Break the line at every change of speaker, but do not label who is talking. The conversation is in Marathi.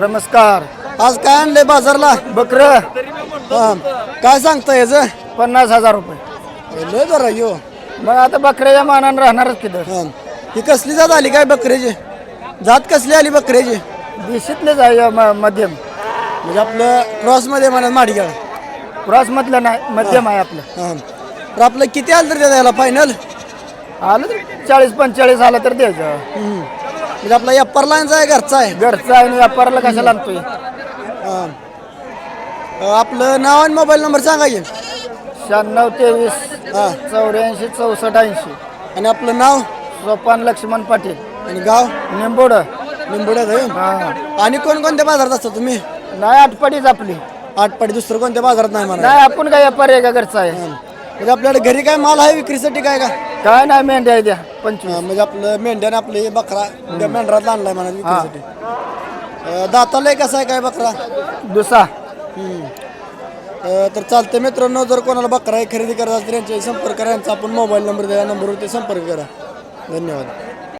नमस्कार.
आज काय आणलंय बाजारला?
बकर.
काय सांगता याचं?
पन्नास हजार रुपये.
लय जरा यो.
मग आता बकऱ्याच्या मानानं राहणारच तिथं
हा. ही कसली जात आली काय बकऱ्याची? जात कसली आली बकऱ्याची?
दिशीतलेच आहे म- मध्यम.
म्हणजे आपलं क्रॉसमध्ये म्हणा माडगाव
क्रॉस मधलं नाही मध्यम आहे आपलं.
हा. तर आपलं किती आलं तर द्यायला फायनल
आलं तर चाळीस पंचेचाळीस आलं तर द्यायचं.
म्हणजे आपला एप्पर लाईनचा आहे घरचा आहे.
घरचं आहे आणि व्यापाराला
हा. अं, आपलं नाव आणि मोबाईल नंबर सांगा की.
शहाण्णव तेवीस
हा.
चौऱ्याऐंशी चौसष्ट ऐंशी.
आणि आपलं नाव?
सोपान लक्ष्मण पाटील.
आणि गाव?
निंबोड.
निंबुड्यात आहे
हा.
आणि कोणकोणत्या बाजारात असता तुम्ही?
नाही आठपडीच आपली.
आठपाडी दुसरं कोणत्या बाजारात नाही म्हणा
नाही आपण काय व्यापारी आहे का घरचा आहे?
म्हणजे आपल्याकडे घरी काय माल आहे विक्रीसाठी काय का?
काय नाही मेंढ्या आहे द्या पंचवीस.
हा, म्हणजे आपलं मेंढ्याने आपलं हे बकरा त्या मेंढरातला आणलाय म्हणा विक्रीसाठी. अं, दाताला कसं आहे काय बकरा?
दुसरा.
हम्म. अं, तर चालतं मित्रांनो जर कोणाला बकरा हे खरेदी करायचा असेल तर यांच्याशी संपर्क करा. यांचा आपण मोबाईल नंबर द्या नंबरवरती संपर्क करा. धन्यवाद.